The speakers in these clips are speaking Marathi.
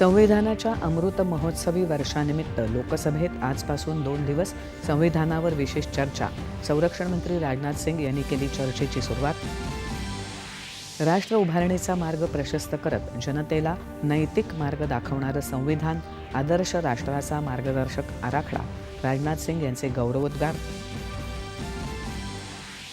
संविधानाच्या अमृत महोत्सवी वर्षानिमित्त लोकसभेत आजपासून दोन दिवस संविधानावर विशेष चर्चा. संरक्षण मंत्री राजनाथ सिंग यांनी केली चर्चेची सुरुवात. राष्ट्र उभारणीचा मार्ग प्रशस्त करत जनतेला नैतिक मार्ग दाखवणारं संविधान आदर्श राष्ट्राचा मार्गदर्शक आराखडा. राजनाथ सिंग यांचे गौरवोद्गार.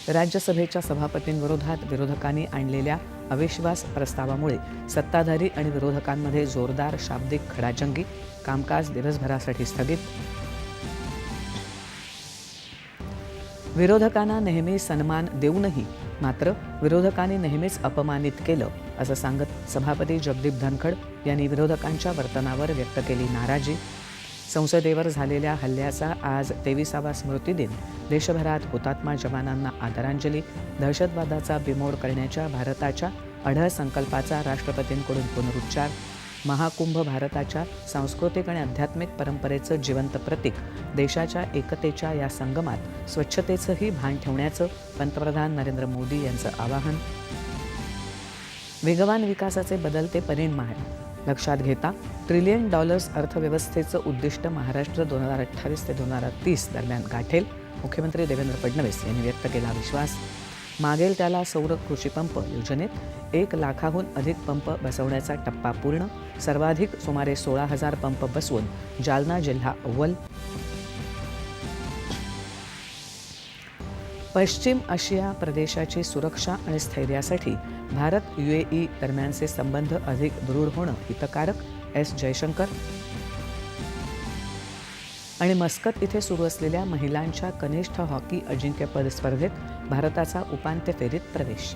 राज्यसभेच्या सभापतींविरोधात विरोधकांनी आणलेल्या अविश्वास प्रस्तावामुळे सत्ताधारी आणि विरोधकांमध्ये जोरदार शाब्दिक खडाजंगी कामकाज दिवसभरासाठी स्थगित. विरोधकांना नेहमी सन्मान देऊनही मात्र विरोधकांनी नेहमीच अपमानित केलं असं सांगत सभापती जगदीप धनखड यांनी विरोधकांच्या वर्तनावर व्यक्त केली नाराजी. संसदेवर झालेल्या हल्ल्याचा आज तेविसावा स्मृतिदिन देशभरात हुतात्मा जवानांना आदरांजली दहशतवादाचा बिमोड करण्याच्या भारताच्या अढळ संकल्पाचा राष्ट्रपतींकडून पुनरुच्चार महाकुंभ भारताच्या सांस्कृतिक आणि आध्यात्मिक परंपरेचं जिवंत प्रतीक देशाच्या एकतेच्या या संगमात स्वच्छतेचंही भान ठेवण्याचं पंतप्रधान नरेंद्र मोदी यांचं आवाहन. वेगवान विकासाचे बदलते परिणाम लक्षात घेता ट्रिलियन डॉलर्स अर्थव्यवस्थेचं उद्दिष्ट महाराष्ट्र दोन हजार अठ्ठावीस ते दोन हजार तीस दरम्यान गाठेल मुख्यमंत्री देवेंद्र फडणवीस यांनी व्यक्त केला विश्वास. मागेल त्याला सौर कृषीपंप योजनेत एक लाखाहून अधिक पंप बसवण्याचा टप्पा पूर्ण सर्वाधिक सुमारे सोळा हजार पंप बसवून जालना जिल्हा अव्वल. पश्चिम आशिया प्रदेशाची सुरक्षा आणि स्थैर्यासाठी भारत युएई दरम्यानचे संबंध अधिक दृढ होणं हितकारक एस जयशंकर. आणि मस्कत इथे सुरू असलेल्या महिलांच्या कनिष्ठ हॉकी अजिंक्यपद स्पर्धेत भारताचा उपांत्य फेरीत प्रवेश.